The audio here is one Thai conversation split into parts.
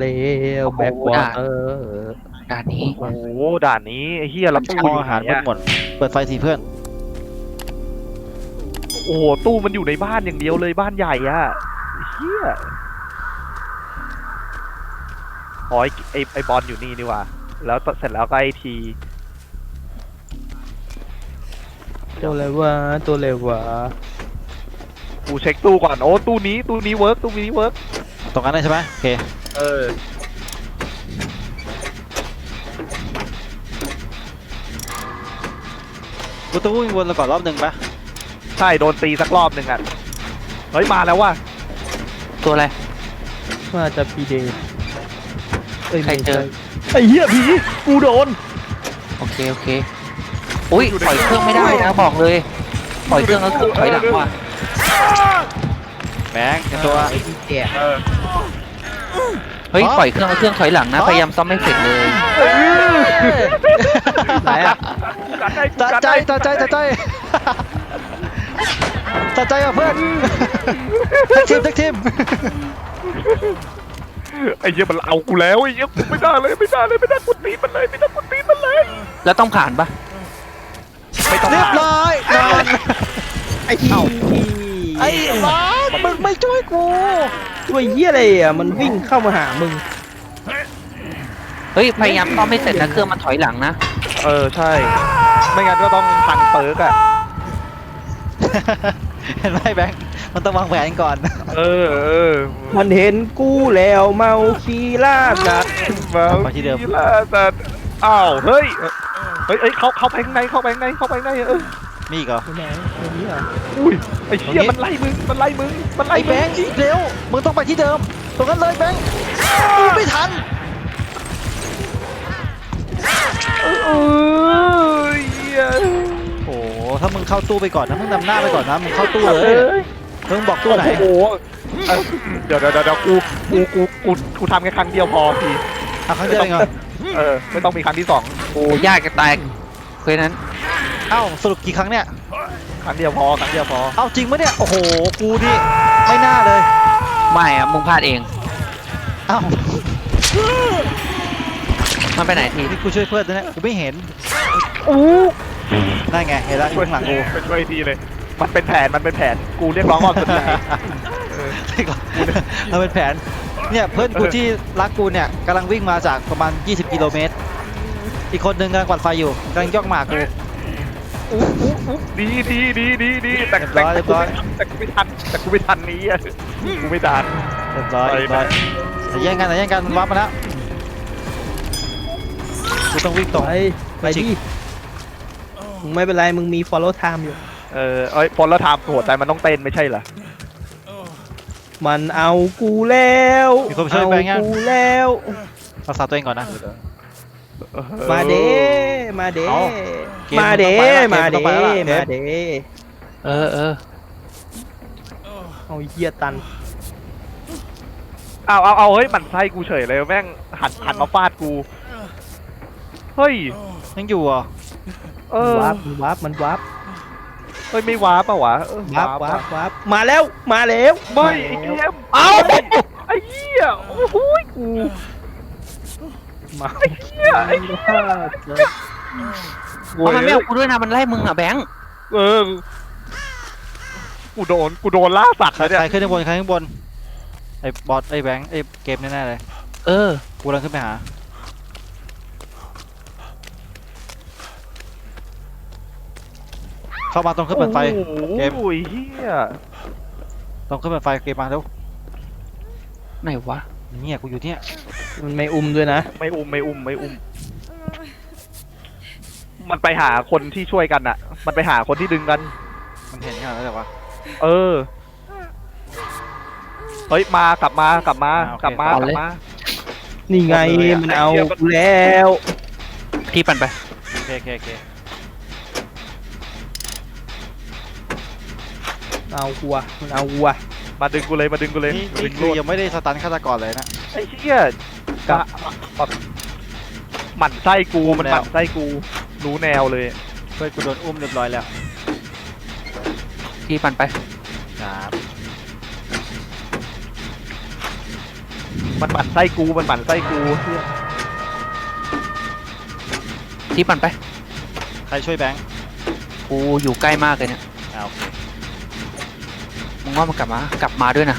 แล้วแบ็ควอเตอร์ด่านนี้ โอ้โหด่านนี้ไอ้เฮียแล้วตู้ห้อองยู่อาหารไหนมืดอะหมด เปิดไฟสิเพื่อน โอ้โหตู้มันอยู่ในบ้านอย่างเดียวเลยบ้านใหญ่อะเฮียอ๋อไอ้ไอ้ไอ้บอลอยู่นี่นี่หว่าแล้วเสร็จแล้วก็ไอทีตัวเลยวะตัวเลยวะกูเช็คตู้ก่อนโอ้ตู้นี้ตู้นี้เวิร์กตู้นี้เวิร์กตรงนั้นเลยใช่ไหมโอเค เออ กูต้องวิ่งวนแล้วก่อนรอบหนึ่งปะใช่โดนตีสักรอบหนึ่งอะ เฮ้ยมาแล้วว่ะตัวอะไร น่าจะพีเดย์เอ้ยใครเจอ ไอ้เหี้ยผีกูโดน โอเค โอเคอุ้ยปล่อยเครื่องไม่ได้นะบอกเลยปล่อยเครื่องแล้วเครื่องถอยหลังว่ะแบงค์เตรียมตัวไอ้ที่แก่เออเฮ้ยปล่อยเครื่องแล้วเครื่องถอยหลังนะพยายามซ่อมให้เสร็จเลย ไหนอะจัดได้ตัดใจตัดใจตัดใจตัดใจอะเพื่อนทักทีมทักทีมไอ้เหี้ยมันเอากูแล้วไอ้เหี้ยไม่ได้เลยไม่ได้เลยไม่ได้กูตีมันเลยไม่ได้กูตีมันเลยแล้วต้องผ่านปะไม่ต้องเรียบร้อยนอนไอ้เหี้ย ไอ้บอสมึงไม่ช่วยกูตัวเหี้ยอะไรอะมันวิ่งเข้ามาหามึง เฮ้ย พยายามซ่อมให้เสร็จนะ เครื่องมันถอยหลังนะ เออใช่ ไม่งั้นก็ต้องพังเปิร์กอะ เห็นไหมแบงค์มันต้องวางแผนก่อน เออเออมันเห็นกูแล้วเมาคีล่าสัตว์มาไปที่เดิม ล่ะแต่อ้าวเฮ้ยเฮ้ยเอ้ยเขาเขาไปข้างในเข้าไปข้างในเข้าไปข้างในเออ มีอีกเหรอไปไหนตรงนี้เหรออุ้ยไอ้เหี้ยตรงนี้มันไล่มึงมันไล่มึงมันไล่ไอ้แบงค์อีกเร็วมึงต้องไปที่เดิม ตรงนั้นเลยแบงค์กูไม่ทันเออเหี้ยโอ้โหถ้ามึงเข้าตู้ไปก่อนนะมึงนำหน้าไปก่อนนะมึงเข้าตู้เลยมึงบอกตู้ไหนโอ้โหเอ้ยเดี๋ยวเดี๋ยวเดี๋ยวกูกูกูกูกูทำแค่ครั้งเดียวพอทีเอาครั้งเดียวเองเหรอเออไม่ต้องมีครั้งที่สองโอ้ยากจะตายเคยนั้น เอ้าสรุปกี่ครั้งเนี่ย ครั้งเดียวพอครั้งเดียวพอ เอาจริงปะเนี่ย โอ้โห กูนี่ไม่น่าเลย ไม่อะมึงพลาดเอง เอ้ามันไปไหนทีนี่กูช่วยเพื่อนนะเนี่ยกูไม่เห็นอู้นั่นไงเห็นแล้วอยู่ข้างหลังกูไปช่วยทีเลย มันเป็นแผน มันเป็นแผน กูเรียกร้องความสนใจเราเป็นแผน เนี่ยเพื่อนกูที่รักกูเนี่ยกำลังวิ่งมาจากประมาณ 20 กิโลเมตร อีกคนนึงกำลังกวาดไฟอยู่กำลังย่องมาหากู อู้อู้อู้ดีดีดีดีดีแต่แต่เรียบร้อยแต่กูไม่ทันแต่กูไม่ทันนี้อะกูไม่ทันเรียบร้อยเรียบร้อยอย่าแย่งกันอย่าแย่งกันมันวับมาแล้วกูต้องวิ่งตรงไปไปดิมึงไม่เป็นไรมึงมี follow time อยู่ เออเอ้ยพลแล้วทำหัวใจมันต้องเต้นไม่ใช่เหรอมันเอากูแล้วมีคนมาช่วยเอาแบงค์ยังกูแล้วรักษาตัวเองก่อนนะ มาเด้มาเด้เอาเกมมาเด้มันมาต้องเด้ไปแล้วล่ะเกมมาเด้เออเออเอาเหี้ยตันเอาเอาเอาเฮ้ยมันไส้กูเฉยเลยแม่งหันหันมาฟาดกู เฮ้ย ยังอยู่เหรอเออวาร์ปมันวาร์ปมันวาร์ปเฮ้ยไม่ว้าปะวะเออวาร์ปวาร์ปวาร์ปมาแล้วมาแล้วไม่ไอ้เกมเอาไอ้เหี้ยโอ้โหกู มาไอ้เหี้ยไอ้เหี้ยเพราะมันไม่เอากูด้วยนะมันไล่มึงอะแบงค์เออ กูโดน กูโดนล่าสัตว์ใครแล้วเนี่ย ใครขึ้นข้างบนใครขึ้นบนไอ้บอสไอ้แบงค์ไอ้เกมแน่ๆเลยเออ กูกำลังขึ้นไปหาเข้ามาตรงขึ้นเปิดไฟโอ้โหเกมเฮียตรงขึ้นเปิดไฟเกมมาเร็วไหนวะ เนี่ยกูอยู่เนี่ยมันไม่อุ้มด้วยนะไม่อุ้มไม่อุ้มไม่อุ้ม มันไปหาคนที่ช่วยกันอะมันไปหาคนที่ดึงกัน มันเห็นขนาดนั้นเลยวะ เออ เฮ้ยมากลับมากลับมาอ่าโอเค กลับมาเอากลัเลยบมา นี่ไงหมดเลยอะ มันเอาไอ้เหี้ยมันกูแล้วพี่ปั่นไปโอเคโอเคโอเคเอากูอะมันเอากูอะ มาดึงกูเลยมาดึงกูเลยนี่ดึนี่งคืกูอยังไม่ได้สตันฆาตกรเลยนะ ไอ้เชี่ยกะแบบหมั่นไส้กูมันแล้วหมั่นไส้กูรู้แนวเลยเพื่อนกูโดนอุ้มเรียบร้อยแล้วพี่ปั่นไปครับมันหมั่นไส้กูมันหมั่นไส้กูเหี้ยที่มันไป ใครช่วยแบงค์กูอยู่ใกล้มากเลยเนี่ยอ่าโอเค มึงว่ามันกลับมากลับมาด้วยนะ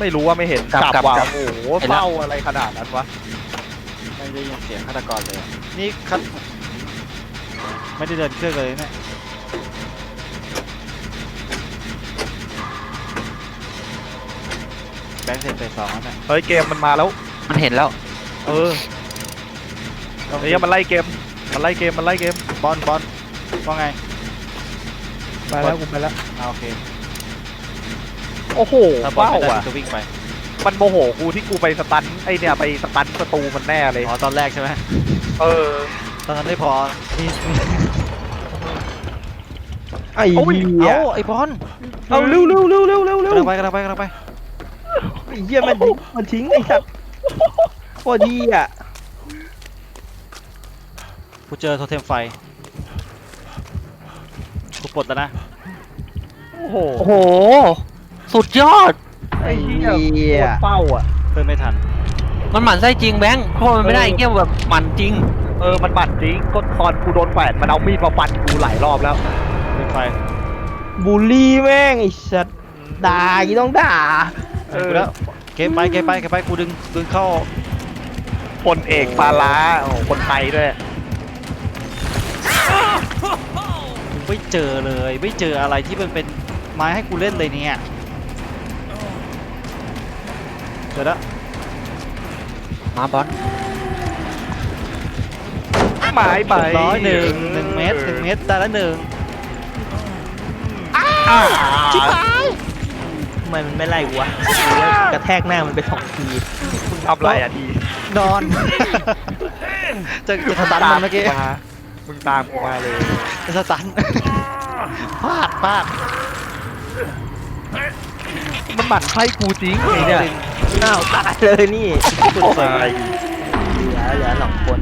ไม่รู้ว่าไม่เห็นกลับกลับว่ะกลับ โอ้โหเห็นแล้วเฝ้าอะไรขนาดนั้นวะไม่ได้ยินเสียงฆาตกรเลยอะนี่คัดไม่ได้เดินเครื่องเลยเนี่ยแบงค์เซ็นไปสองแล้วเนี่ยเฮ้ยเกมมันมาแล้ว มันเห็นแล้วเออเฮ้ยมันไล่เกมมันไล่เกมมันไล่เกมบอลบอลว่าไง ไปแล้วกูไปแล้ว อ่าโอเค โอ้โหถ้าบอลเฝ้าไม่ได้อะ กูจะวิ่งไปมันโมโหกูที่กูไปสตันไอเนี่ยไปสตันประตูมันแน่เลย อ๋อตอนแรกใช่ไหมเออ ตอนนั้นไม่พอนี่ไอ้โอ้ย เหี้ยเอ้าไอ้บอลเอาเร็วเร็วเร็วเร็วเร็วเร็วกำลังไปกำลังไปกำลังไปไอ้เหี้ยมันทิ้งมันทิ้งไอ้สัตว์โคตรดีอะกูเจอโทเทมไฟกูปลดแล้วนะโอ้โหโอ้โห สุดยอด ไอ้เหี้ยเหี้ย โคตรเฝ้าอะเพื่อนไม่ทัน มันหมั่นไส้จริงแบงค์เพราะมันไม่ได้เออไอ้เกี้ยแบบหมั่นจริง เออ มันบั่นจริงก็ตอนกูโดนแขวนมันเอามีดมาฟันกูหลายรอบแล้วเล่นไฟบูลลี่แม่งไอ้สัตว์ด่าอีต้องด่า เออกูแล้วเกมไปเกมไปเกมไปกูดึงดึงเข้าพลเอกปาล้าโอ้โหคนไทยด้วยกูไม่เจอเลย ไม่เจออะไรที่มันเป็นไม้ให้กูเล่นเลยเนี่ย เจอแล้วมาบอลหมายไปร้อยหนึ่งหนึ่งเมตรหนึ่งเมตรได้ละหนึ่งอ่าชิบหายทำไมมันไม่ไล่กูวะกระแทกหน้ามันไปสองทีมึงทำไรอะดีนอนจะจะสตันมันเมื่อกี้ามึงตามกูมาเลยจะสตันพลาดพลาด มันหมั่นไส้กูจริงไอ้เนี่ยอ้าวตายเลยนี่โอ้ยเหลือเหลือสองคน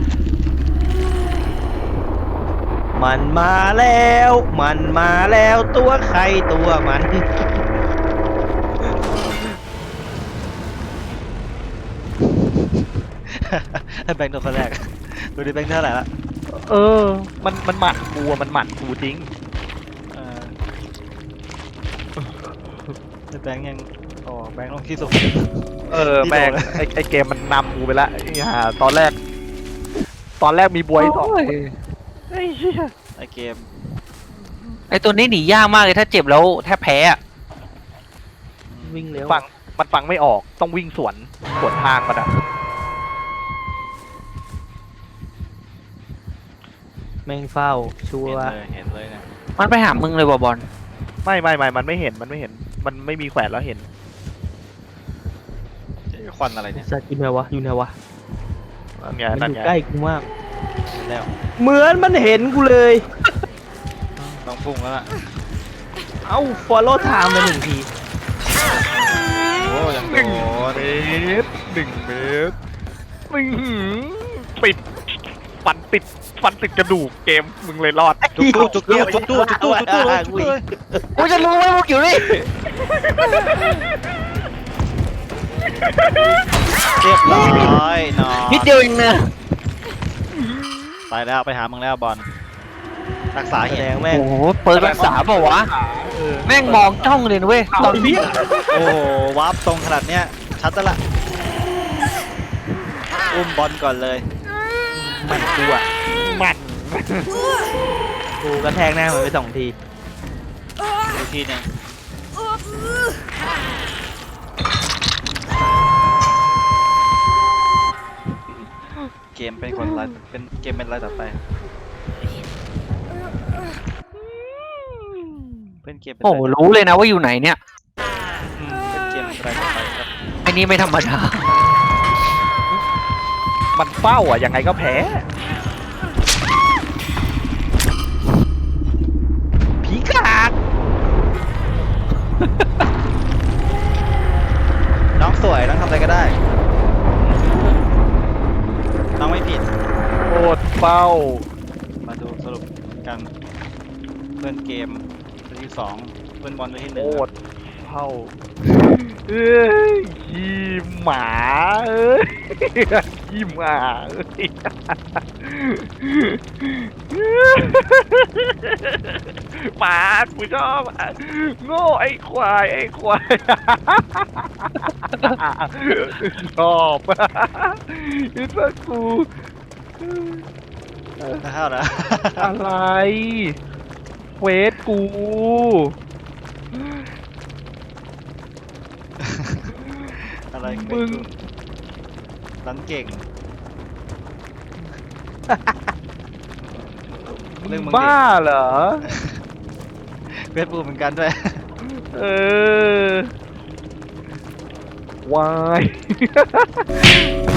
มันมาแล้ว มันมาแล้วตัวใครตัวมันให้แบงค์โดนคนแรก ดูดิแบงค์เท่าไหร่ละ เออ มันมันหมั่นกูอะมันหมั่นกูจริง แบงค์ยังโอ้แบงค์ลงที่สุดเออนี่โดน แม่งแล้วไอไอเกมมันนำกูไปละไอ้ห่าตอนแรก ตอนแรกมีบวยสองไอ้เหี้ยไอเกมไอ้ตัวนี้หนียากมากเลยถ้าเจ็บแล้วแทบแพ้อะวิ่งเร็วฟังมันฟังไม่ออกต้องวิ่งสวนสวนทางมันอะแม่งเฝ้าชัวเห็นร์เลยเห็นเลยเนี่ยมันไปหามึงเลยว่ะบอลไม่ไม่ไม่มันไม่เห็นมันไม่เห็น มันไม่มีแขวนแล้วเห็นเจ๊ควันอะไรเนี่ยสัตว์อยู่ไหนวะอยู่ไหนวะนั่นไงมันนั่นอยู่ไงใกล้กูมากเห็นแล้วเหมือนมันเห็นกูเลย ต้องพุ่งแล้วล่ะเอ้า follow time ไปหนึ่งที โอ้ยังหโดนึ่งนเมตรหนึ่งเมตรมึงหือปิดฟันติด ฟันติดกระดูกเกมมึงเลยรอด จุกตู้จุกตู้จุกตู้จุกตู้จุกตู้เลยจุกตู้เลยกูจะรู้ว่ามึงอยู่นี่เรียบร้อยนอนนิดเดียวเองนะไปแล้วไปหามึงแล้วบอลรักษาแสเห็ดนงแม่งโอ้โหเปิดรักษาเปล่าวะแม่งมองจ้องเลยนะเว้ยตอนโอ้โหวาร์ปตรงขนาดเนี้ยชัดแล้วล่ะอุ้มบอลก่อนเลยมันกูอะมัน กูกระแทกหน้ามันไปสองทีอีกทีหนึงเกมเป็นคนไล่เป็นเกมเป็นไรต่อไปเป็นเกมเป็นโอ้โหรู้เลยนะว่าอยู่ไหนเนี่ยอืมเป็นเกมเป็นไรต่อไปครับไอ้นี่ไม่ธรรมดา มันเฝ้าอะยังไงก็แพ้ โคตรเฝ้า มาดูสรุปกันเพื่อนเกมตัวที่สองเพื่อนบอลตัวที่หโคนึ่งตรเข้า เอ้ยขี้หมาเอ้ยขี้หมาเอ้ยหมากูชอบอะโง่ไอ้ควายไอ้ควายชอบยึดว่ากู ข้านะอะไรเควสกู อะไรมึงนันเก่ง เรื่องมึงดิบ้าเหรอ เวทบูเหมือนกันด้วย เออ วายวาย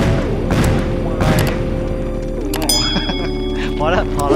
พอแล้วพอแล้ว